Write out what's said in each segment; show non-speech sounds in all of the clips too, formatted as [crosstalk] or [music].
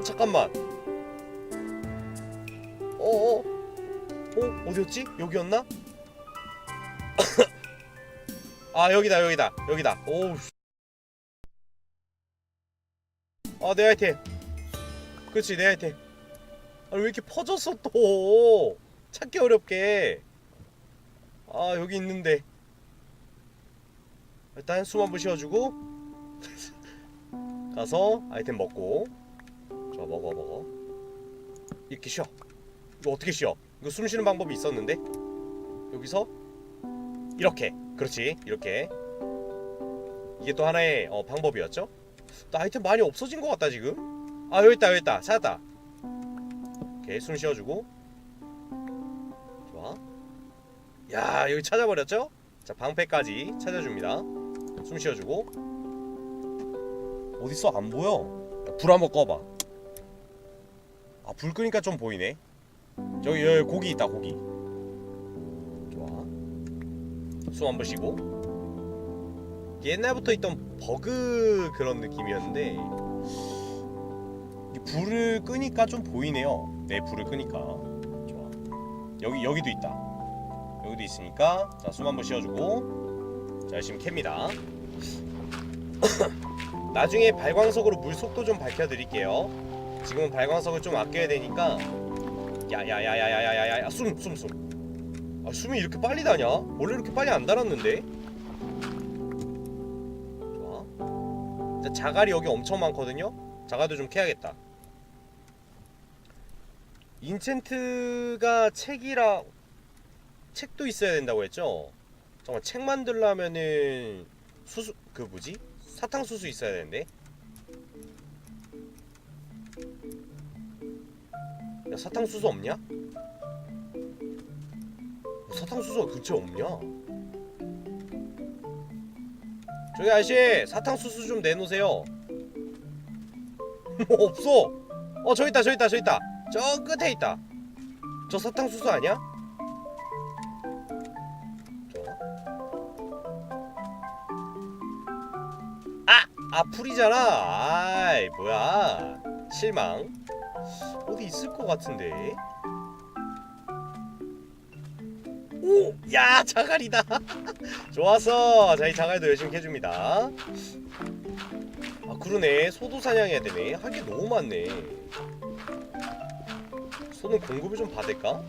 어 잠깐만. 어어. 어? 어디였지? 여기였나? [coughs] 아 여기다 여기다 여기다. 오우 아내 아이템. 그렇지 내 아이템. 아니 왜 이렇게 퍼졌어 또? 찾기 어렵게. 아 여기 있는데. 일단 숨 한번 쉬어주고. [laughs] 가서 아이템 먹고 좋아 먹어 먹어 이렇게 쉬어. 이거 어떻게 쉬어? 이거 숨 쉬는 방법이 있었는데? 여기서? 이렇게. 그렇지. 이렇게. 이게 또 하나의 어, 방법이었죠? 또 아이템 많이 없어진 것 같다 지금. 아 여기 있다 여기 있다. 찾았다. 오케이 숨 쉬어주고. 좋아. 야 여기 찾아버렸죠? 자 방패까지 찾아줍니다. 숨 쉬어주고. 어딨어? 안 보여. 불 한번 꺼봐 아 불 끄니까 좀 보이네. 저기 여기 고기 있다 고기. 좋아. 숨 한 번 쉬고. 옛날부터 있던 버그 그런 느낌이었는데 이 불을 끄니까 좀 보이네요. 네 불을 끄니까. 좋아. 여기 여기도 있다. 여기도 있으니까 자 숨 한 번 쉬어주고. 자 열심히 캡니다. [clears throat] 나중에 발광석으로 물 속도 좀 밝혀드릴게요 지금은 발광석을 좀 아껴야 되니까 야야야야야야야야 숨 숨 숨. 아 숨이 이렇게 빨리 다냐? 원래 이렇게 빨리 안 달았는데. 좋아. 자갈이 여기 엄청 많거든요. 자갈도 좀 캐야겠다. 인챈트가 책이라 책도 있어야 된다고 했죠. 잠깐 책 만들려면은 수수 그 뭐지? 사탕 수수 있어야 되는데. 야 사탕수수 없냐? 사탕수수가 근처에 없냐? 저기 아저씨 사탕수수 좀 내놓으세요 [laughs] 뭐 없어 어 저기 있다 저기 있다 저기 있다 저 끝에 있다 저 사탕수수 아니야? 좋아 아! 아 풀이잖아 아이 뭐야 실망 어디 있을 것 같은데? 오! 야 자갈이다. 좋았어 자이 자갈도 열심히 캐줍니다. 아 그러네. 소도 사냥해야 되네. 할 게 너무 많네. 소는 공급을 좀 받을까?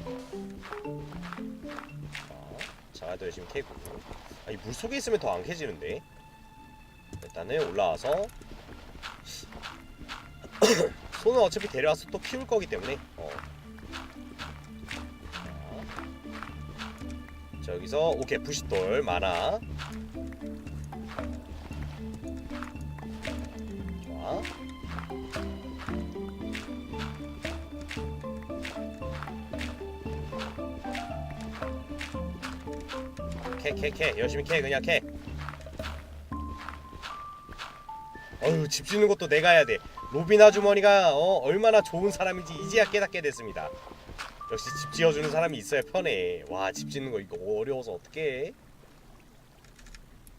자 자갈도 열심히 캐고. 아, 이 물속에 있으면 더 안 캐지는데? 일단은 올라와서 [clears throat] 소는 어차피 데려와서 또 키울 거기 때문에. 어. 자, 여기서 오케이 부싯돌 많아 좋아. 캐캐 캐. 열심히 캐 그냥 캐. 어휴 집 짓는 것도 내가 해야 돼 로빈 아주머니가 어, 얼마나 좋은 사람인지 이제야 깨닫게 됐습니다. 역시 집 지어주는 사람이 있어야 편해. 와 집 짓는 거 이거 어려워서 어떡해?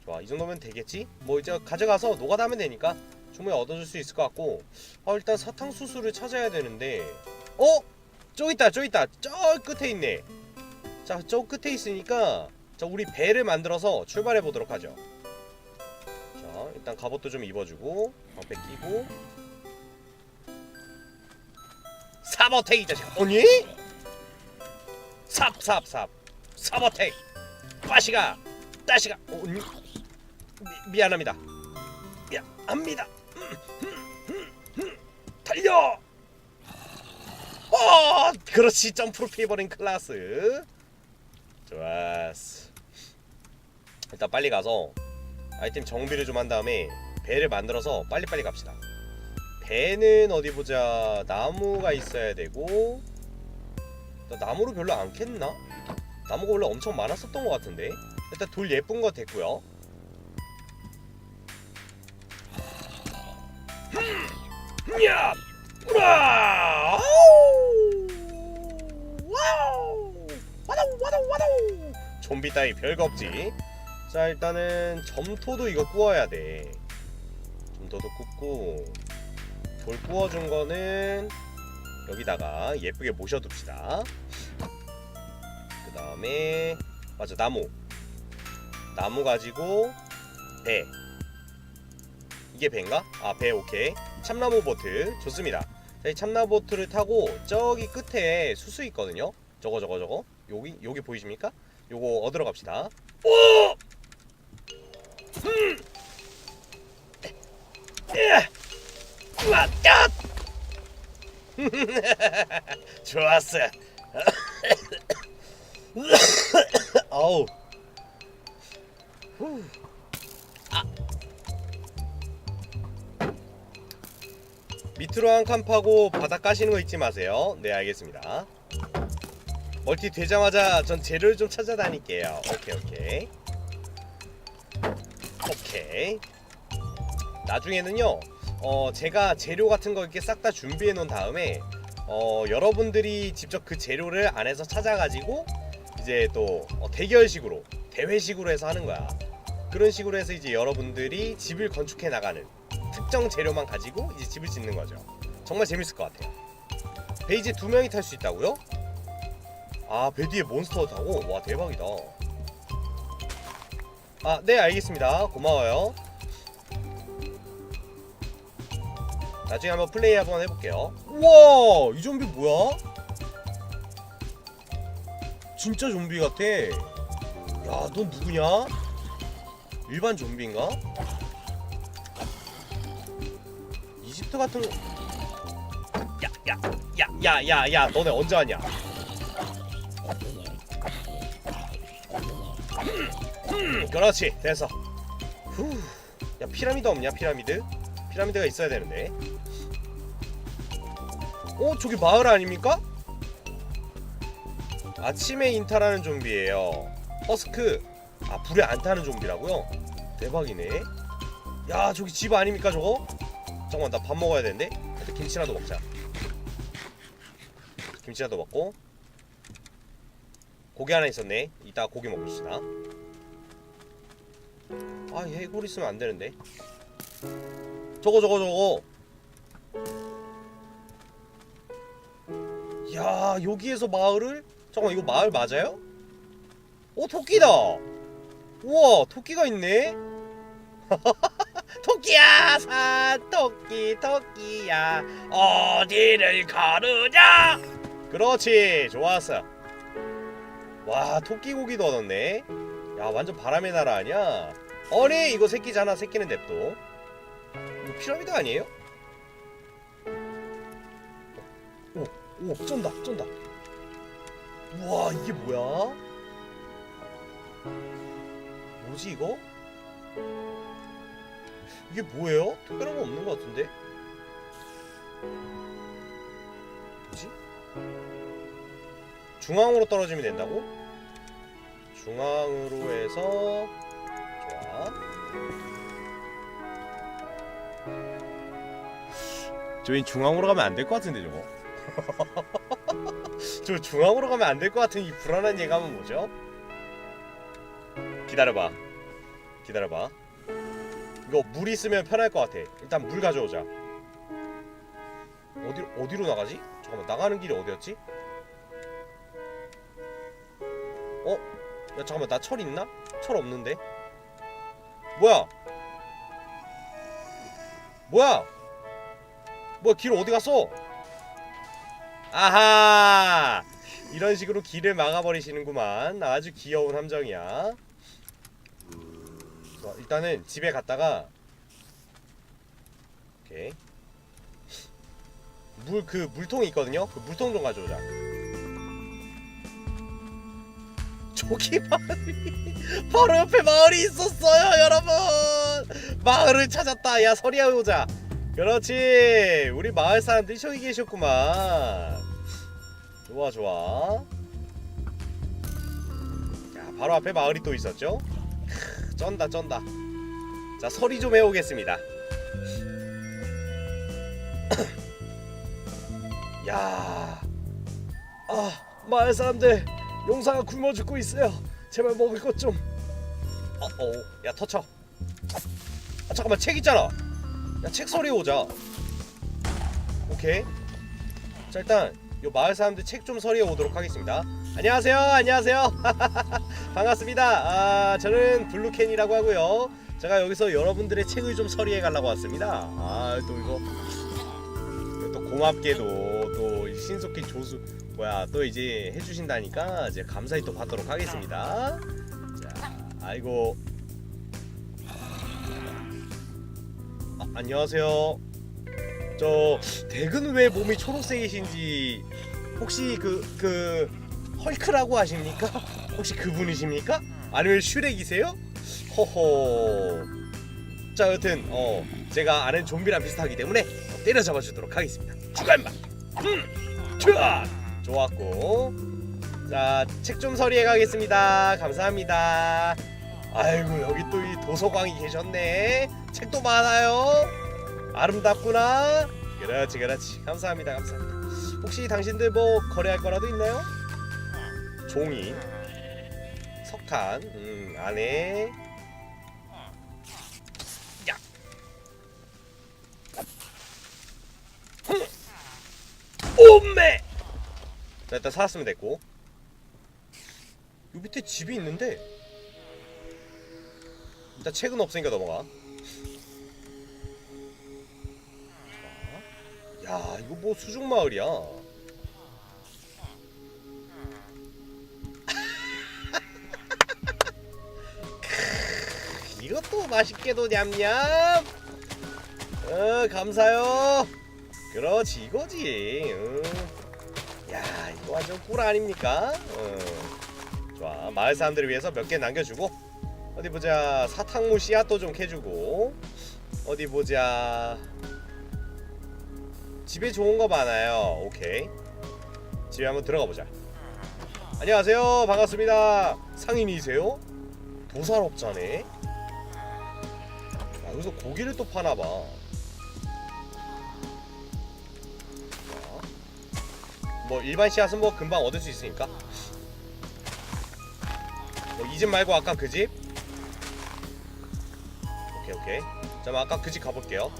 좋아 이 정도면 되겠지? 뭐 이제 가져가서 노가다하면 되니까 충분히 얻어줄 수 있을 것 같고 아 일단 사탕수수를 찾아야 되는데 어? 저기 있다 저기 있다 저 끝에 있네 자 저 끝에 있으니까 자 우리 배를 만들어서 출발해 보도록 하죠 자 일단 갑옷도 좀 입어주고 방패 끼고 사버텍 이 자식 오니? 삽삽삽. 사버텍 빠시가 따시가. 오니? 미, 미안합니다. 미안합니다. 음, 음, 음, 음. 달려! 어 그렇지. 점프로 피해버린 클라스. 좋았어. 일단 빨리 가서 아이템 정비를 좀 한 다음에 배를 만들어서 빨리빨리 갑시다 배는 어디 보자. 나무가 있어야 되고. 나 나무를 별로 안 캤나? 나무가 원래 엄청 많았었던 것 같은데. 일단 돌 예쁜 거 됐고요. 야! 우와! 좀비 따위 별거 없지. 자 일단은 점토도 이거 구워야 돼. 점토도 굽고 돌 구워준 거는 여기다가 예쁘게 모셔둡시다. 그 다음에 맞아 나무 나무 가지고 배 이게 배인가? 아 배 오케이 참나무 보트 좋습니다 자, 이 참나무 보트를 타고 저기 끝에 수수 있거든요 저거 저거 저거 여기 여기 보이십니까? 요거 얻으러 갑시다 오! 음! 으아! 우와, 야! [laughs] 좋았어 아우 후. 아. 밑으로 한 칸 파고 바닥 까시는 거 잊지 마세요. 네 알겠습니다. 멀티 되자마자 전 재료를 좀 찾아다닐게요. 오케이 오케이 오케이. 나중에는요. 어 제가 재료 같은 거 이렇게 싹 다 준비해 놓은 다음에 어 여러분들이 직접 그 재료를 안에서 찾아가지고 이제 또 어, 대결식으로 대회식으로 해서 하는 거야. 그런 식으로 해서 이제 여러분들이 집을 건축해 나가는 특정 재료만 가지고 이제 집을 짓는 거죠. 정말 재밌을 것 같아요. 배 이제 두 명이 탈 수 있다고요? 아, 배 뒤에 몬스터 타고? 와, 대박이다. 아, 네, 알겠습니다. 고마워요. 나중에 한번 플레이 한번 해볼게요. 우와, 이 좀비 뭐야? 진짜 좀비 같아. 야, 넌 누구냐? 일반 좀비인가? 이집트 같은 야야야 야 야 야 야 너네 언제 왔냐? 음, 그렇지 됐어. 후. 야 피라미드 없냐 피라미드? 피라미드가 있어야 되는데. 어 저기 마을 아닙니까? 아침에 인타라는 좀비예요. 허스크. 아 불에 안 타는 좀비라고요? 대박이네. 야 저기 집 아닙니까 저거? 잠깐만 나 밥 먹어야 되는데. 일단 김치라도 먹자. 김치라도 먹고. 고기 하나 있었네. 이따 고기 먹읍시다. 아 해골 있으면 안 되는데. 저거 저거 저거. 야 여기에서 마을을? 잠깐 이거 마을 맞아요? 오 토끼다. 우와 토끼가 있네. [laughs] 토끼야 산 토끼 토끼야 어디를 가느냐? 그렇지 좋았어. 와 토끼 고기도 얻었네. 야 완전 바람의 나라 아니야? 아니 이거 새끼잖아 새끼는 냅둬. 이거 피라미드 아니에요? 오, 오, 쩐다, 쩐다. 우와, 이게 뭐야? 뭐지 이거? 이게 뭐예요? 특별한 거 없는 것 같은데? 뭐지? 중앙으로 떨어지면 된다고? 중앙으로 해서 좋아. 저희 중앙으로 가면 안 될 것 같은데 저거. [laughs] 저 중앙으로 가면 안 될 것 같은 이 불안한 예감은 뭐죠? 기다려봐. 기다려봐. 이거 물 있으면 편할 것 같아. 일단 물 가져오자. 어디 어디로 나가지? 잠깐만 나가는 길이 어디였지? 어? 야 잠깐만 나 철 있나? 철 없는데. 뭐야? 뭐야? 뭐야 길 어디 갔어? 아하! 이런 식으로 길을 막아버리시는구만. 아주 귀여운 함정이야. 일단은 집에 갔다가 오케이 물 그 물통이 있거든요? 그 물통 좀 가져오자. 저기 마을이 바로 옆에 마을이 있었어요 여러분! 마을을 찾았다. 야 서리야 오자. 그렇지. 우리 마을 사람들이 저기 계셨구만 좋아 좋아. 야 바로 앞에 마을이 또 있었죠? 크, 쩐다 쩐다. 자 서리 좀 해오겠습니다. [coughs] 야. 아, 마을 사람들 용사가 굶어 죽고 있어요. 제발 먹을 것좀. 어, 어, 야 터쳐. 아 잠깐만 책 있잖아. 야책 소리 오자. 오케이. 자 일단 요 마을 사람들 책 좀 서리해 오도록 하겠습니다. 안녕하세요, 안녕하세요. [laughs] 반갑습니다. 아 저는 블루캔이라고 하고요. 제가 여기서 여러분들의 책을 좀 서리해 가려고 왔습니다. 아 또 이거 또 고맙게도 또 신속히 조수 뭐야 또 이제 해주신다니까 이제 감사히 또 받도록 하겠습니다. 자 아이고 아, 안녕하세요. 저 댁은 왜 몸이 초록색이신지 혹시 그 그 헐크라고 하십니까? [laughs] 혹시 그분이십니까? 아니면 슈렉이세요? 호호. 자 여튼 어 제가 아는 좀비랑 비슷하기 때문에 어, 때려잡아 주도록 하겠습니다. 임마. 음, 좋아. 좋았고. 자 책 좀 서리해 가겠습니다. 감사합니다. 아이고 여기 또 이 도서광이 계셨네. 책도 많아요. 아름답구나. 그렇지 그렇지. 감사합니다 감사합니다. 혹시 당신들 뭐 거래할 거라도 있나요? 종이, 석탄, 음, 안에 야. 흠. 오메. 자 일단 사왔으면 됐고. 요 밑에 집이 있는데 일단 책은 없으니까 넘어가. 야 이거 뭐 수중 마을이야. 크, [laughs] 이것도 맛있게도 냠냠. 어 감사요. 그렇지 이거지. 응. 야 이거 완전 꿀 아닙니까? 어. 좋아 마을 사람들을 위해서 몇 개 남겨주고 어디 보자 사탕무 씨앗도 좀 캐주고 어디 보자 집에 좋은 거 많아요. 오케이. 집에 한번 들어가 보자. 안녕하세요. 반갑습니다. 상인이세요? 도살업자네. 아, 여기서 고기를 또 파나 봐. 뭐 일반 씨앗은 뭐 금방 얻을 수 있으니까. 뭐 이 집 말고 아까 그 집? 오케이 오케이. 자 아까 그 집 가볼게요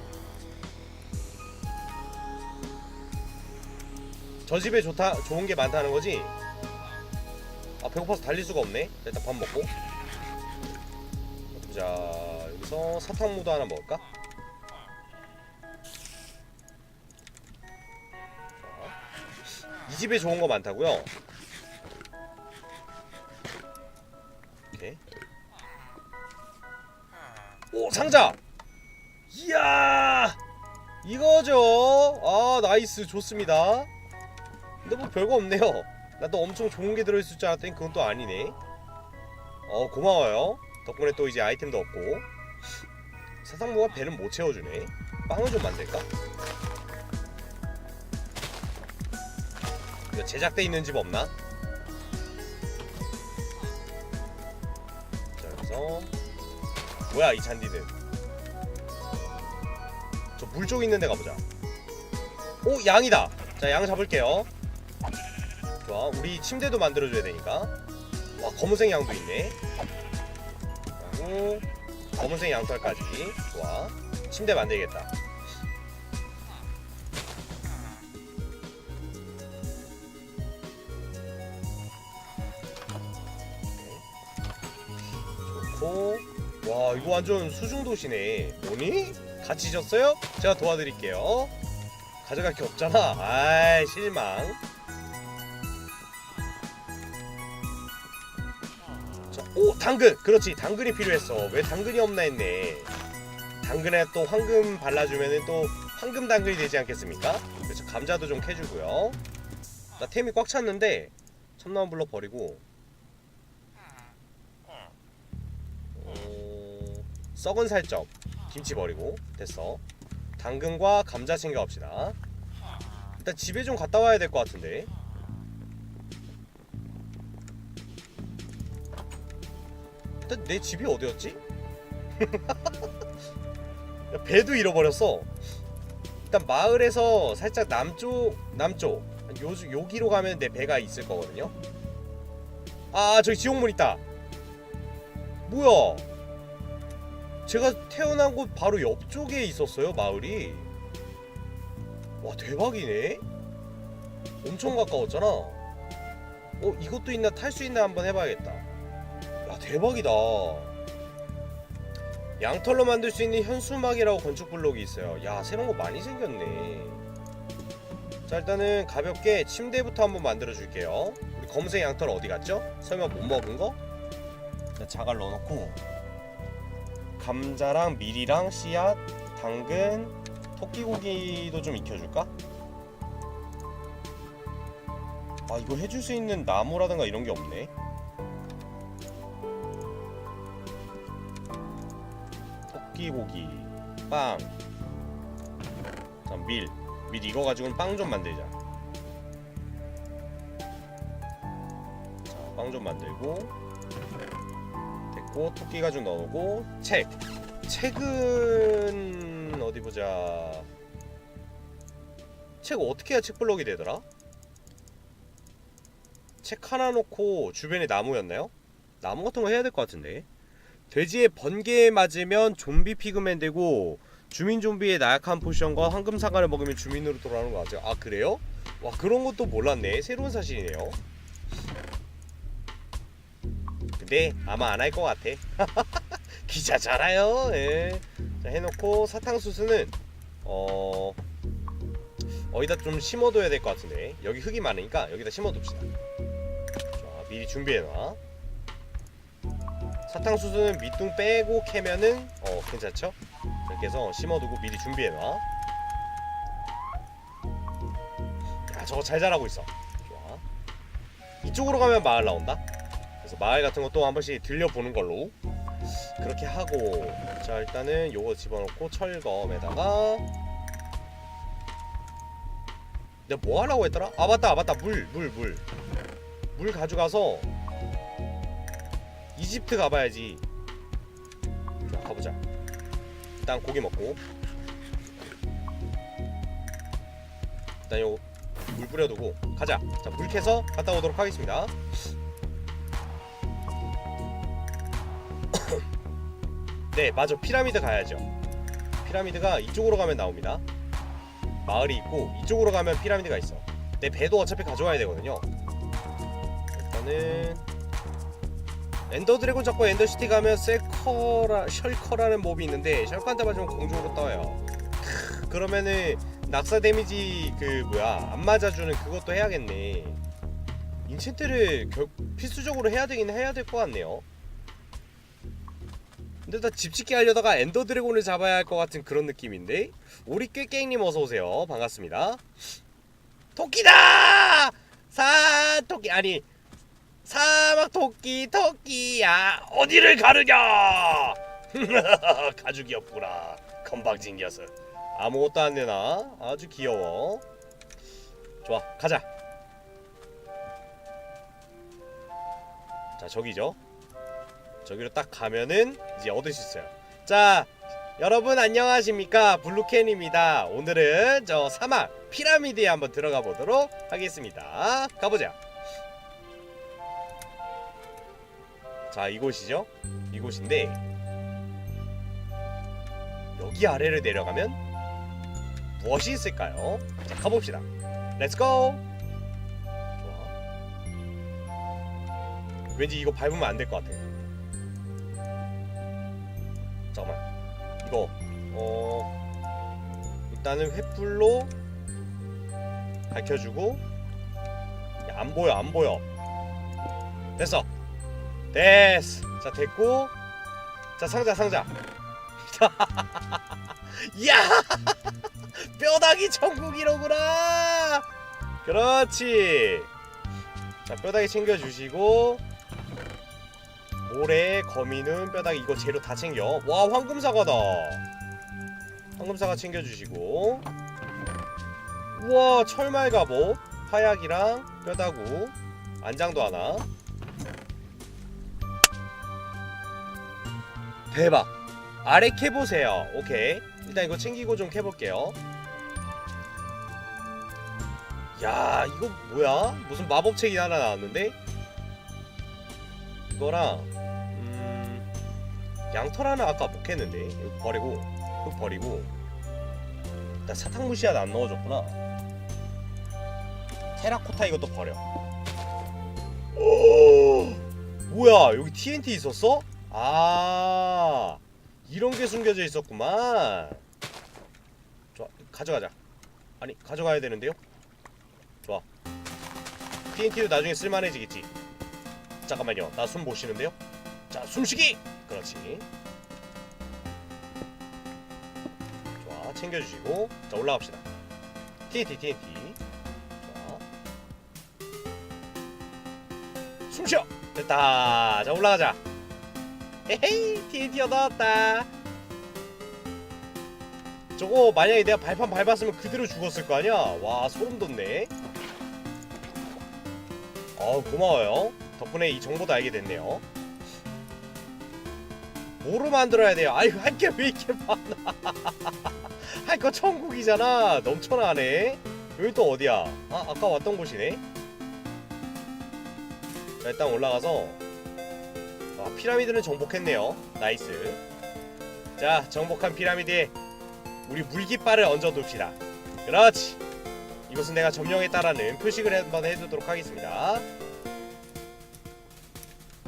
저 집에 좋다 좋은 게 많다는 거지? 아 배고파서 달릴 수가 없네 자, 일단 밥 먹고 자 여기서 사탕무도 하나 먹을까? 자, 이 집에 좋은 거 많다고요? 오케이. 오 상자. 이야 이거죠. 아 나이스 좋습니다. 근데 뭐 별거 없네요. 나도 엄청 좋은 게 들어있을 줄 알았더니 그건 또 아니네. 어 고마워요. 덕분에 또 이제 아이템도 얻고 사상모가 배는 못 채워주네. 빵을 좀 만들까? 이거 제작돼 있는 집 없나? 자 여기서 뭐야 이 잔디들 저물 쪽 있는 데 가보자 오 양이다 자 양 잡을게요 좋아 우리 침대도 만들어줘야 되니까. 와 검은색 양도 있네. 그리고 검은색 양털까지. 좋아 침대 만들겠다. 좋고. 와 이거 완전 수중도시네. 뭐니? 같이 졌어요? 제가 도와드릴게요. 가져갈 게 없잖아. 아이 실망 자, 오 당근. 그렇지. 당근이 필요했어. 왜 당근이 없나 했네. 당근에 또 황금 발라주면은 또 황금 당근이 되지 않겠습니까? 그래서 감자도 좀 캐주고요. 나 템이 꽉 찼는데 참나무 불러 버리고. 어, 썩은 살점. 김치 버리고. 됐어. 당근과 감자 챙겨갑시다. 일단 집에 좀 갔다 와야 될 것 같은데 일단 내 집이 어디였지? 야, [laughs] 배도 잃어버렸어. 일단 마을에서 살짝 남쪽 남쪽 요, 여기로 가면 내 배가 있을 거거든요. 아 저기 지옥문 있다. 뭐야? 제가 태어난 곳 바로 옆쪽에 있었어요 마을이. 와 대박이네. 엄청 가까웠잖아. 어 이것도 있나 탈 수 있나 한번 해봐야겠다. 야 대박이다 양털로 만들 수 있는 현수막이라고 건축 블록이 있어요 야 새로운 거 많이 생겼네 자 일단은 가볍게 침대부터 한번 만들어 줄게요 우리 검은색 양털 어디 갔죠? 설마 못 먹은 거? 자 자갈 넣어놓고 감자랑 밀이랑 씨앗 당근 토끼고기도 좀 익혀줄까? 아 이거 해줄 수 있는 나무라든가 이런 게 없네 토끼고기 빵 자, 밀. 밀 이거 가지고는 빵 좀 만들자 자, 빵 좀 만들고 됐고 토끼 가죽 넣어놓고 책 책은 어디 보자 책 어떻게 해야 책 블록이 되더라? 책 하나 놓고 주변에 나무였나요? 나무 같은 거 해야 될 것 같은데 돼지의 번개에 맞으면 좀비 피그맨 되고 주민 좀비의 나약한 포션과 황금 사과를 먹으면 주민으로 돌아오는 거 맞아요? 아 그래요? 와 그런 것도 몰랐네. 새로운 사실이네요. 근데 아마 안 할 것 같아. [laughs] 기자 잘해요. 예. 자 해놓고 사탕수수는 어 어디다 좀 심어둬야 될 것 같은데. 여기 흙이 많으니까 여기다 심어둡시다. 자 미리 준비해놔 사탕수수는 밑둥 빼고 캐면은 어 괜찮죠? 이렇게 해서 심어두고 미리 준비해놔. 야 저거 잘 자라고 있어. 좋아. 이쪽으로 가면 마을 나온다. 그래서 마을 같은 것도 한 번씩 들려보는 걸로. 그렇게 하고 자 일단은 요거 집어넣고 철검에다가. 내가 뭐 하려고 했더라? 아 맞다 아, 맞다. 물 물 물. 물 가져가서 이집트 가봐야지. 자 가보자. 일단 고기 먹고. 일단 요 물 뿌려두고 가자. 자물 캐서 갔다 오도록 하겠습니다. [coughs] 네 맞아. 피라미드 가야죠. 피라미드가 이쪽으로 가면 나옵니다. 마을이 있고 이쪽으로 가면 피라미드가 있어. 내 배도 어차피 가져와야 되거든요. 일단은 엔더 드래곤 잡고 엔더 시티 가면 셀커라 셜커라는 몹이 있는데 셜커한테 맞으면 공중으로 떠요. 크, 그러면은 낙사 데미지 그 뭐야 안 맞아주는 그것도 해야겠네. 인챈트를 결, 필수적으로 해야 되긴 해야 될 것 같네요. 근데 나 집짓기 하려다가 엔더 드래곤을 잡아야 할 것 같은 그런 느낌인데? 우리 꾀깽님 어서 오세요. 반갑습니다. 토끼다! 사 토끼 아니 사막 토끼 토끼야. 어디를 가르냐? [laughs] 가죽이 없구나. 건방진 녀석. 아무것도 안 내나 아주 귀여워. 좋아 가자. 자 저기죠. 저기로 딱 가면은 이제 얻을 수 있어요. 자 여러분 안녕하십니까? 블루캔입니다. 오늘은 저 사막 피라미드에 한번 들어가 보도록 하겠습니다. 가보자 자 이곳이죠? 이곳인데 여기 아래를 내려가면 무엇이 있을까요? 자 가봅시다. 렛츠고 좋아. 왠지 이거 밟으면 안 될 것 같아 잠깐만. 이거 어 일단은 횃불로 밝혀주고 야, 안 보여 안 보여. 됐어 됐어. 자 됐고. 자 상자 상자. [laughs] 야! [laughs] 뼈다귀 천국이로구나! 그렇지. 자 뼈다귀 챙겨주시고. 모래 거미는 뼈다귀 이거 재료 다 챙겨. 와 황금사과다. 황금사과 챙겨주시고. 우와 철말 갑옷 화약이랑 뼈다구 안장도 하나 대박. 아래 캐보세요. 오케이. 일단 이거 챙기고 좀 캐볼게요. 야 이거 뭐야? 무슨 마법책이 하나 나왔는데? 이거랑 음 양털 하나 아까 못 했는데? 이거 버리고 흙 버리고. 나 사탕무시앗 안 넣어줬구나. 테라코타 이것도 버려. 오! 뭐야? 여기 TNT 있었어? 아 이런 게 숨겨져 있었구만. 좋아 가져가자. 아니 가져가야 되는데요? 좋아. TNT도 나중에 쓸만해지겠지. 잠깐만요. 나 숨 못 쉬는데요? 자 숨쉬기! 그렇지. 좋아 챙겨주시고. 자 올라갑시다. TNT TNT 좋아. 숨 쉬어! 됐다. 자 올라가자 에헤이 TNT 얻어왔다. 저거 만약에 내가 발판 밟았으면 그대로 죽었을 거 아니야? 와 소름 돋네. 어 고마워요. 덕분에 이 정보도 알게 됐네요. 뭐로 만들어야 돼요? 아이고 할 게 왜 이렇게 많아? [laughs] 할 거 천국이잖아. 넘쳐나네. 여기 또 어디야? 아 아까 왔던 곳이네. 자 일단 올라가서 아, 피라미드는 정복했네요. 나이스. 자 정복한 피라미드에 우리 물깃발을 얹어둡시다. 그렇지. 이곳은 내가 점령했다라는 표식을 한번 해두도록 하겠습니다.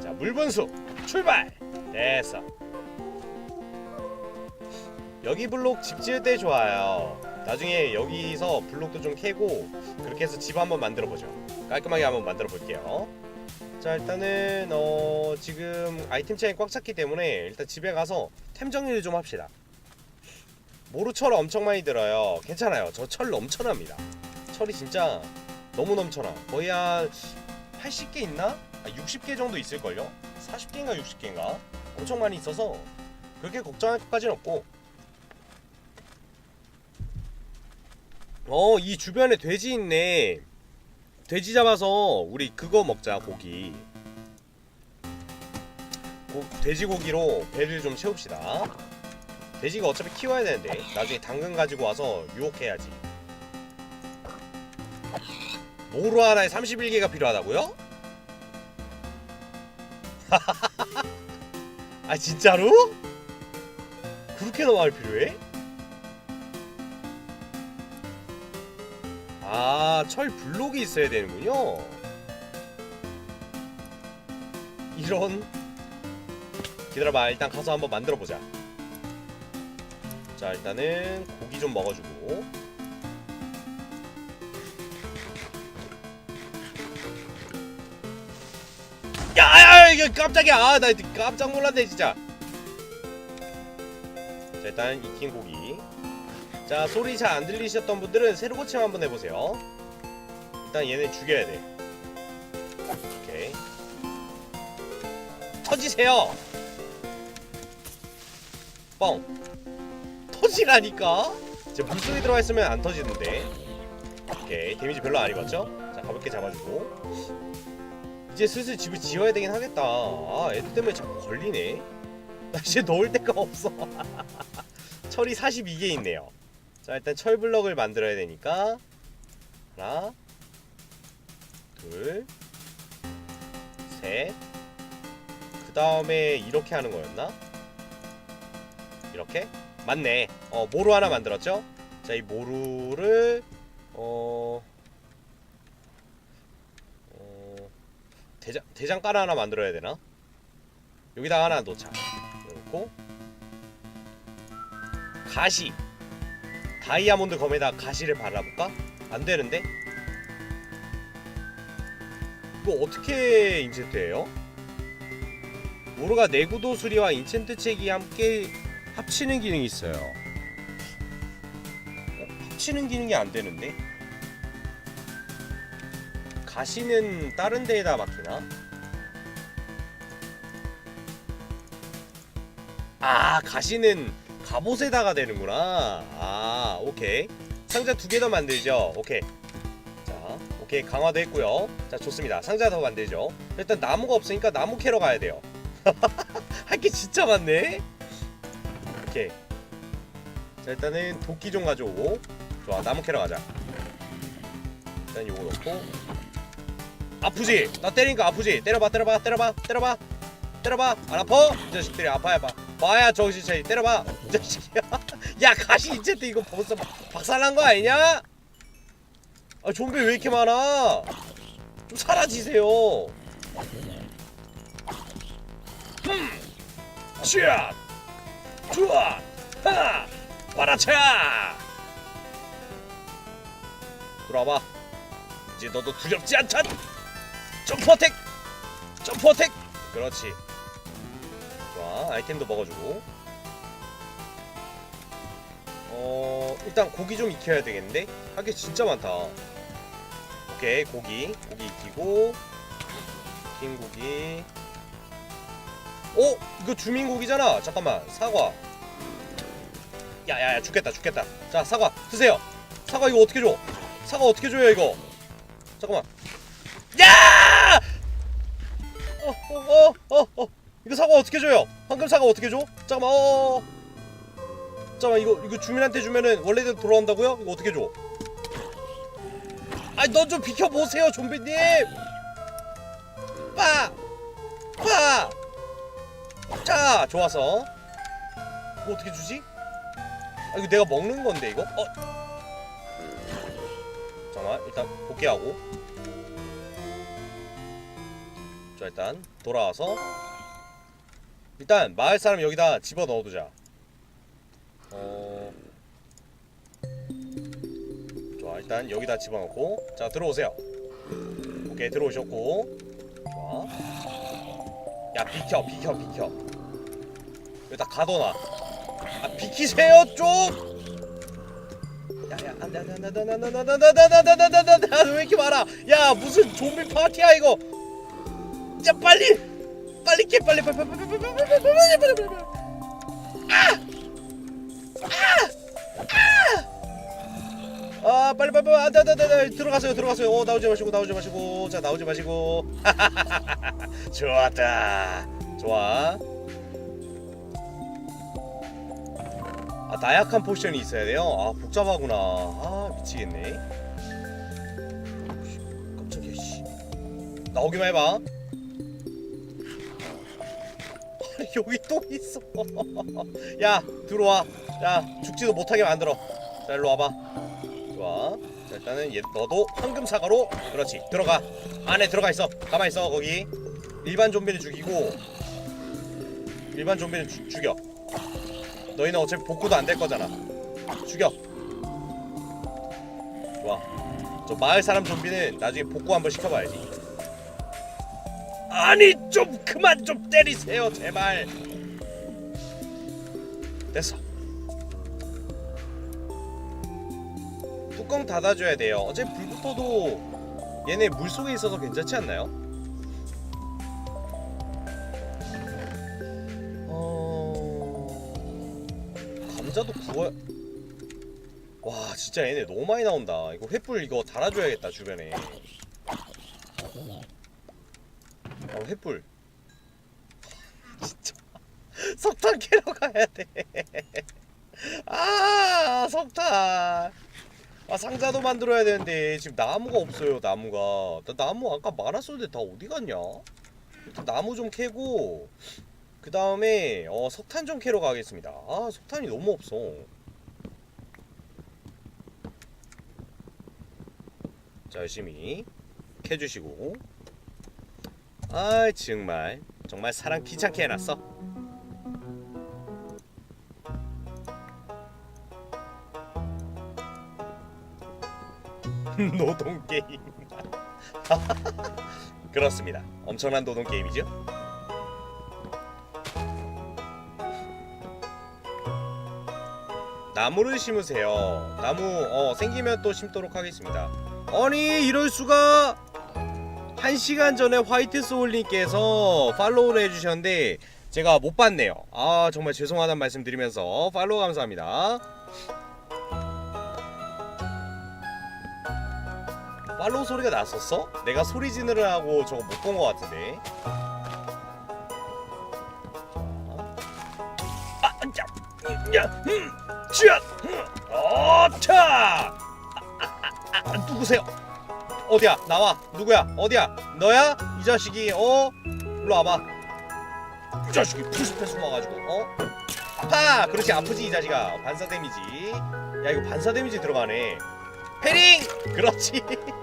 자 물분수 출발! 됐어. 여기 블록 집 지을 때 좋아요. 나중에 여기서 블록도 좀 캐고 그렇게 해서 집 한번 만들어 보죠. 깔끔하게 한번 만들어 볼게요 자 일단은 어 지금 아이템 창이 꽉 찼기 때문에 일단 집에 가서 템 정리를 좀 합시다. 모루 철 엄청 많이 들어요. 괜찮아요. 저 철 넘쳐납니다. 철이 진짜 너무 넘쳐나. 거의 한 80개 있나? 아, 60개 정도 있을걸요? 40개인가 60개인가? 엄청 많이 있어서 그렇게 걱정할 것까지는 없고. 어 이 주변에 돼지 있네 돼지 잡아서 우리 그거 먹자 고기 고, 돼지고기로 배를 좀 채웁시다 돼지가 어차피 키워야 되는데 나중에 당근 가지고 와서 유혹해야지 모루 하나에 31개가 필요하다고요? [laughs] 아 진짜로? 그렇게나 많이 필요해? 아, 철 블록이 있어야 되는군요. 이런. 기다려봐, 일단 가서 한번 만들어 보자. 자, 일단은 고기 좀 먹어주고. 야, 야, 이거 깜짝이야. 아, 나 깜짝 놀랐네, 진짜. 자, 일단 익힌 고기. 자 소리 잘 안 들리셨던 분들은 새로 고침 한번 해보세요. 일단 얘네 죽여야 돼. 오케이. 터지세요! 뻥. 터지라니까? 이제 물속에 들어가 있으면 안 터지는데. 오케이. 데미지 별로 안 입었죠? 자 가볍게 잡아주고. 이제 슬슬 집을 지어야 되긴 하겠다. 아 애들 때문에 자꾸 걸리네. 나 이제 [laughs] 넣을 데가 없어. [laughs] 철이 42개 있네요 자 일단 철 블럭을 만들어야 되니까 하나 둘셋그 다음에 이렇게 하는 거였나? 이렇게? 맞네 어 모루 하나 만들었죠? 자 이 모루를 어... 어... 대장, 대장가루 하나 만들어야 되나? 여기다가 하나 놓자 놓고 가시 다이아몬드 검에다 가시를 발라볼까? 안 되는데? 이거 어떻게 인챈트해요? 모르가 내구도 수리와 인챈트 책이 함께 합치는 기능이 있어요. 어, 합치는 기능이 안 되는데? 가시는 다른 데에다 막히나? 아 가시는 갑옷에다가 되는구나. 아, 오케이. 상자 두 개 더 만들죠. 오케이. 자, 오케이. 강화도 했고요. 자, 좋습니다. 상자 더 만들죠. 일단 나무가 없으니까 나무 캐러 가야 돼요. [laughs] 할 게 진짜 많네. 오케이. 자, 일단은 도끼 좀 가져오고. 좋아, 나무 캐러 가자. 일단 요거 넣고. 아프지? 나 때리니까 아프지? 때려봐, 때려봐, 때려봐, 때려봐. 때려봐. 안 아파? 이 자식들이 아파야 봐. 봐야 정신 차리 때려봐 이 자식이야 [laughs] 야 가시 인체트 이거 벌써 박살난 거 아니냐? 아 좀비 왜 이렇게 많아? 좀 사라지세요. 샷! 좋아! 하! 빨아차! 들어와봐. 이제 너도 두렵지 않다. 점프 어택! 점프 어택! 그렇지. 아이템도 먹어주고. 어 일단 고기 좀 익혀야 되겠는데? 하기 진짜 많다. 오케이 고기 고기 익히고 긴 고기. 어 이거 주민 고기잖아. 잠깐만 사과. 야야야 죽겠다 죽겠다. 자 사과 드세요. 사과 이거 어떻게 줘? 사과 어떻게 줘요 이거? 잠깐만. 야! 어어어어 어, 어, 어. 이거 사과 어떻게 줘요? 황금 사과 어떻게 줘? 잠깐만. 어. 어. 잠깐만 이거 이거 주민한테 주면은 원래대로 돌아온다고요? 이거 어떻게 줘? 아니 넌 좀 비켜 보세요 좀비님. 빠! 빠! 자 좋아서. 이거 어떻게 주지? 아 이거 내가 먹는 건데 이거? 어? 잠깐만 일단 복귀하고. 자 일단 돌아와서 일단 마을 사람 여기다 집어 넣어두자. 어. 좋아 일단 여기다 집어 넣고 자 들어오세요. 오케이 들어오셨고 좋아. 야 비켜 비켜 비켜. 여기다 가둬놔. 아 비키세요 좀. 야야 안돼 안돼 안돼 안돼 안돼 안돼 안돼 안돼 안돼 안돼 안돼 안돼 왜 이렇게 많아? 야 무슨 좀비 파티야 이거? 야 빨리 빨리 깨 빨리 빨리 빨리 빨리 빨리 빨리 빨리 빨리 빨리 빨리 아 빨리 빨리 빨리 안돼 안돼 안돼 들어가세요 들어가세요 어 나오지 마시고 나오지 마시고 자 나오지 마시고 좋았다 좋아 아 나약한 포션이 있어야 돼요 아 복잡하구나 아 미치겠네 깜짝이야 씨 나오기만 해봐 [laughs] 여기 또 있어. [laughs] 야 들어와. 야 죽지도 못하게 만들어. 자 일로 와봐. 좋아. 자 일단은 얘 너도 황금 사과로 그렇지. 들어가. 안에 들어가 있어. 가만 있어 거기. 일반 좀비는 죽이고 일반 좀비는 죽- 죽여. 너희는 어차피 복구도 안 될 거잖아. 죽여. 좋아. 저 마을 사람 좀비는 나중에 복구 한번 시켜봐야지 아니 좀 그만 좀 때리세요 제발 됐어. 뚜껑 닫아줘야 돼요. 어차피 불 붙어도 얘네 물속에 있어서 괜찮지 않나요? 어... 감자도 구워 와 진짜 얘네 너무 많이 나온다. 이거 횃불 이거 달아줘야겠다 주변에 어 횃불. [laughs] 진짜. 석탄 캐러 가야 돼아 [laughs] 석탄. 아 상자도 만들어야 되는데 지금 나무가 없어요 나무가. 나 나무 아까 많았었는데 다 어디 갔냐? 일단 나무 좀 캐고 그 다음에 어 석탄 좀 캐러 가겠습니다. 아 석탄이 너무 없어. 자 열심히 캐주시고 아 정말. 정말 사람 귀찮게 해놨어. [laughs] 노동 게임. [laughs] 그렇습니다. 엄청난 노동 게임이죠. 나무를 심으세요. 나무 어 생기면 또 심도록 하겠습니다. 아니 이럴 수가 한 시간 전에 화이트 소울님께서 팔로우를 해주셨는데 제가 못 봤네요. 아 정말 죄송하다는 말씀드리면서 팔로우 감사합니다. 팔로우 소리가 났었어? 내가 소리 지르라고 저거 못 본 것 같은데. 아, 야, 야, 음, 쥐앗, 어, 차. 아, 아, 아, 누구세요? 어디야? 나와. 누구야? 어디야? 너야? 이 자식이 어? 일로 와봐. 이 자식이 푸스패스 와가지고 어? 파 그렇지 아프지 이 자식아 반사 데미지 야 이거 반사 데미지 들어가네 패링 그렇지 [laughs]